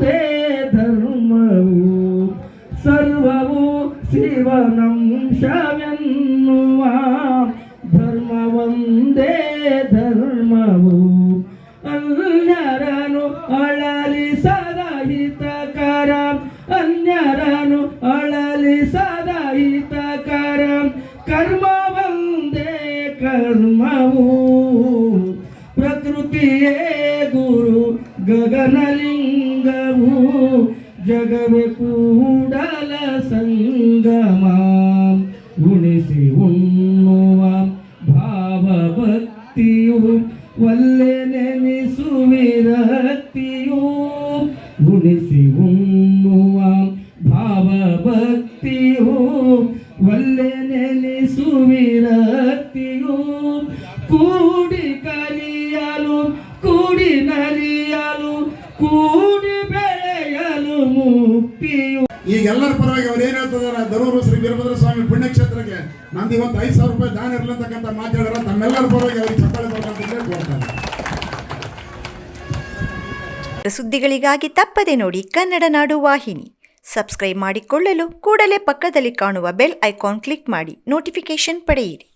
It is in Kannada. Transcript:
ಒಂದೇ ಧರ್ಮವು ಸರ್ವವು ಶಿವನಂಶವೆನ್ನುವ ಧರ್ಮ ಒಂದೇ ಧರ್ಮವು. ಅನ್ಯರನು ಅಳಲಿಸದ ಹಿತಕರ ಅನ್ಯರನು ಅಳಲಿಸದ ಹಿತಕರ ಕರ್ಮ ಒಂದೇ ಕರ್ಮವು. ಪ್ರಕೃತಿಯೇ ಗುರು ಗಗನಲಿಂಗವು ಜಗವೆ ಕೂಡಲ ಸಂಗಮ. ಉಣಿಸಿ ಉಣ್ಣುವ ಭಾವಭಕ್ತಿಯು ಒಲ್ಲೆ ನೆನೆಸುವಿರಕ್ತಿಯು ಉಣಿಸಿ ಉಣ್ಣುವ ಭಾವಭಕ್ತಿಯು ಒಲ್ಲೆ ನೆನೆಸುವಿರಕ್ತಿಯು ಕೂಡಿ ಕಲಿಯಲು ಕೂಡಿ ನಲಿಯಲು ಕೂಡಿ ಬೆಳೆಯಲು ಮುಕ್ತಿಯು. ಈಗ ಎಲ್ಲರ ಪರವಾಗಿ ಅವ್ರು ಏನ್ ಹೇಳ್ತಿದಾರೆ ದರೂರು ಶ್ರೀ ವೀರಭದ್ರ ಸ್ವಾಮಿ ಪುಣ್ಯಕ್ಷೇತ್ರಕ್ಕೆ ನಂದು ಇವತ್ತು ಐದು ಸಾವಿರ ರೂಪಾಯಿ ದಾನ ಇರ್ಲಂತಕ್ಕಂಥ ಮಾತಾಡೋರ ತಮ್ಮೆಲ್ಲರ ಪರವಾಗಿ ಅವ್ರಿಗೆ ಚಪ್ಪಾಳೆ ಬರ್ಬೇಕಂತ ಕೋರ್ತಾರೆ ಸುದ್ದಿಗಳಿಗಾಗಿ ತಪ್ಪದೆ ನೋಡಿ ಕನ್ನಡ ನಾಡು ವಾಹಿನಿ. ಸಬ್ಸ್ಕ್ರೈಬ್ ಮಾಡಿಕೊಳ್ಳಲು ಕೂಡಲೇ ಪಕ್ಕದಲ್ಲಿ ಕಾಣುವ ಬೆಲ್ ಐಕಾನ್ ಕ್ಲಿಕ್ ಮಾಡಿ ನೋಟಿಫಿಕೇಶನ್ ಪಡೆಯಿರಿ.